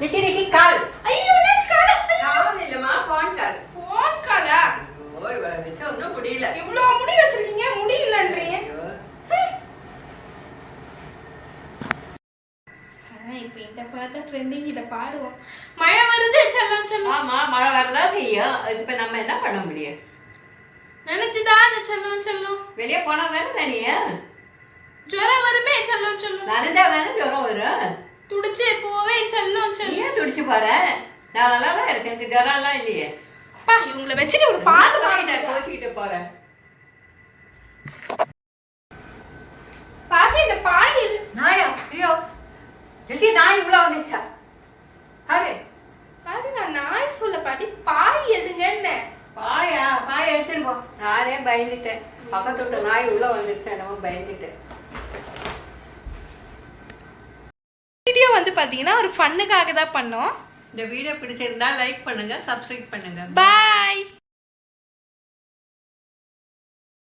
நிக்கி நிக்கி கால். ஐயோ என்னாச்சு கால? கால் இல்லம்மா பான் கால் போன் காலா ஓ இவ்வளவு வச்சு ஒன்றும் முடியல. இவ்ளோ முடி வச்சிருக்கீங்க? முடி இல்லன்றீங்க. ஐயோ. இப்போ இந்த பார்த்தா ட்ரெண்டிங் இதை பாடுவோம். மழை வருது செல்லம் செல்லம். ஆமா மழை வரதா செய்யும். இப்ப நம்ம என்ன பண்ண முடியும்? நினைச்சுதா அந்த செல்லம் செல்லம். வெளியே போனா தானே தனியா? ஜுரம் வருமே செல்லம் செல்லம். நனைஞ்சா தானே ஜுரம் வரும்? துடிச்சு போவே செல்லம் ஏன் துடிச்சு போற? நான் நல்லா தான் இருக்கேன். எனக்கு ஜுரம்லாம் இல்லையே. அப்பா இவங்கள வச்சுட்டு ஒரு பாட்டு பாட்டு பாடுங்க கோச்சிக்கிட்டு போறேன். பாட்டு இந்த பாய் எடு நாயா? ஐயோ. ஜெல்தி நாய் இவ்வளோ வந்துச்சா ஹாரு பாட்டு நான் நாய் சொல்ல பாட்டி பாய் எடுங்கன்னு பாயா? பாய் எடுத்துட்டு போ. நானே பயந்துட்டேன். பக்கத்து நாய் உள்ள வந்துருச்சு என்னமோ பயந்துட்டேன் வீடியோ வந்து பார்த்தீங்கன்னா ஒரு ஃபன்னுக்காக தான் பண்ணோம். இந்த வீடியோ பிடிச்சிருந்தா லைக் பண்ணுங்க சப்ஸ்கிரைப் பண்ணுங்க. பாய்